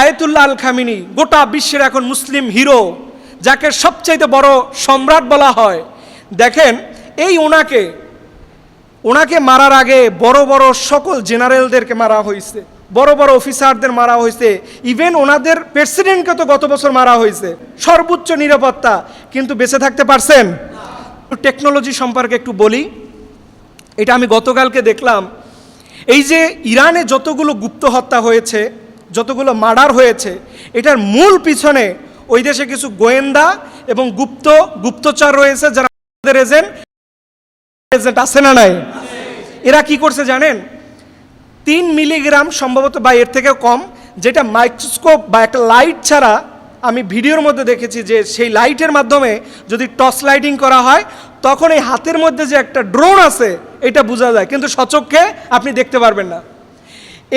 Ayatollah আল Khamenei গোটা বিশ্বের এখন মুসলিম হিরো, যাকে সবচাইতে বড় সম্রাট বলা হয়। দেখেন, এই ওনাকে ওনাকে মারার আগে বড় বড় সকল জেনারেলদেরকে মারা হয়েছে, বড় বড় অফিসারদের মারা হয়েছে, ইভেন ওনাদের প্রেসিডেন্টকে তো গত বছর মারা হয়েছে, সর্বোচ্চ নিরাপত্তা, কিন্তু বেঁচে থাকতে পারছেন? টেকনোলজি সম্পর্কে একটু বলি, এটা আমি গতকালকে দেখলাম, এই যে ইরানে যতগুলো গুপ্ত হত্যা হয়েছে যতগুলো মার্ডার হয়েছে, এটার মূল পিছনে ওই দেশে কিছু গোয়েন্দা এবং গুপ্ত, গুপ্তচর রয়েছে যারা এজেন্ট এজেন্ট আছে না নাই? এরা কি করছে জানেন? তিন মিলিগ্রাম সম্ভবত বা এর থেকে কম, যেটা মাইক্রোস্কোপ বা একটা লাইট ছাড়া আমি ভিডিওর মধ্যে দেখেছি যে সেই লাইটের মাধ্যমে যদি টর্চ লাইটিং করা হয়, তখন এই হাতের মধ্যে যে একটা ড্রোন আছে, এটা বোঝা যায়। কিন্তু সচক্ষে আপনি দেখতে পারবেন না।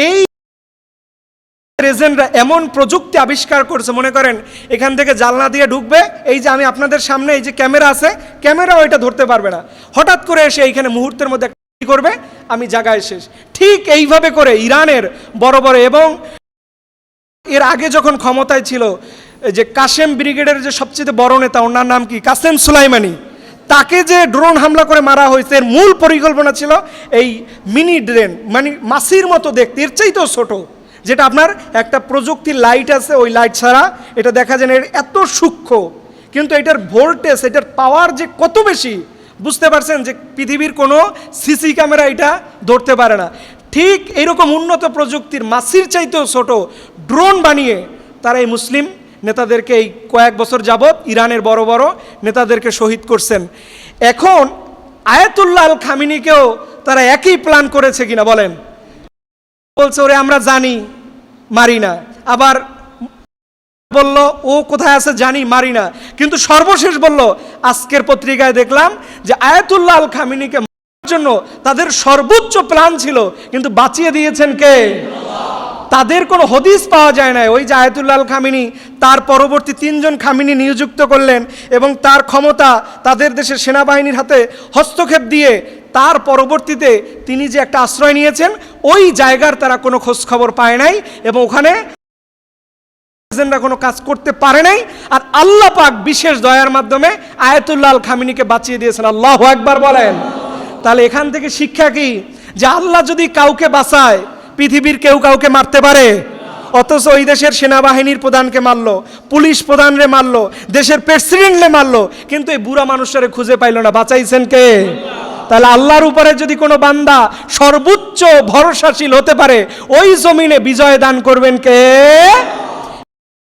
এই এজেন্টরা এমন প্রযুক্তি আবিষ্কার করছে, মনে করেন, এখান থেকে জালনা দিয়ে ঢুকবে, এই যে আমি আপনাদের সামনে এই যে ক্যামেরা আছে, ক্যামেরাও এটা ধরতে পারবে না। হঠাৎ করে এসে এইখানে মুহূর্তের মধ্যে করবে? আমি জায়গায় শেষ। ঠিক এইভাবে করে ইরানের বড় বড় এবং এর আগে যখন ক্ষমতায় ছিল যে কাসেম ব্রিগেডের যে সবচেয়ে বড় নেতা, ওনার নাম কি? Qasem Soleimani. তাকে যে ড্রোন হামলা করে মারা হয়েছে, এর মূল পরিকল্পনা ছিল এই মিনি ড্রেন মানে মাসির মতো দেখতে, এর চাইতেও ছোট। যেটা আপনার একটা প্রযুক্তির লাইট আছে, ওই লাইট ছাড়া এটা দেখা যায় না এত সূক্ষ্ম। কিন্তু এটার ভোল্টেজ এটার পাওয়ার যে কত বেশি, বুঝতে পারছেন যে পৃথিবীর কোনো সিসি ক্যামেরা এটা ধরতে পারে না। ঠিক এরকম উন্নত প্রযুক্তির মাসির চাইতেও ছোট ড্রোন বানিয়ে তারা এই মুসলিম নেতাদেরকে এই কয়েক বছর যাবৎ ইরানের বড় বড় নেতাদেরকে শহীদ করছেন। এখন আয়াতুল্লাহ আল খামিনিকেও তারা একই প্ল্যান করেছে কিনা বলেন। বলছে, ওরে, আমরা জানি, মারি না। আবার বলল, ও কোথায় আছে জানি, মারি না। কিন্তু সর্বশেষ বলল, আজকের পত্রিকায় দেখলাম যে আয়াতুল্লাহ আল খামিনিকে মারার জন্য তাদের সর্বোচ্চ প্ল্যান ছিল, কিন্তু বাঁচিয়ে দিয়েছেন কে? তাদের কোনো হদিস পাওয়া যায় না ওই যে আয়াতুল্লাহ আল খামিনি তার পরবর্তী তিনজন খামিনি নিযুক্ত করলেন এবং তার ক্ষমতা তাদের দেশের সেনাবাহিনীর হাতে হস্তক্ষেপ দিয়ে তার পরবর্তীতে তিনি যে একটা আশ্রয় নিয়েছেন, ওই জায়গার তারা কোনো খোঁজ খবর পায় নাই এবং ওখানে কোনো কাজ করতে পারে নাই। আর আল্লাহ পাক বিশেষ দয়ার মাধ্যমে আয়াতুল্লাহ খামিনিকে বাঁচিয়ে দিয়েছেন। আল্লাহ একবার বলেন। তাহলে এখান থেকে শিক্ষা কি? যে আল্লাহ যদি কাউকে বাঁচায়, পৃথিবীর কেউ কাউকে মারতে পারে? অথচ ওই দেশের সেনাবাহিনীর প্রধানকে মারলো, পুলিশ প্রধানরে মারলো, দেশের প্রেসিডেন্টরে মারলো, কিন্তু এই বুড়া মানুষটারে খুঁজে পাইলো না। বাঁচাইছেন কে? তাহলে আল্লাহর উপরে যদি কোনো বান্দা সর্বোচ্চ ভরসাশীল হতে পারে, ওই জমিনে বিজয় দান করবেন কে?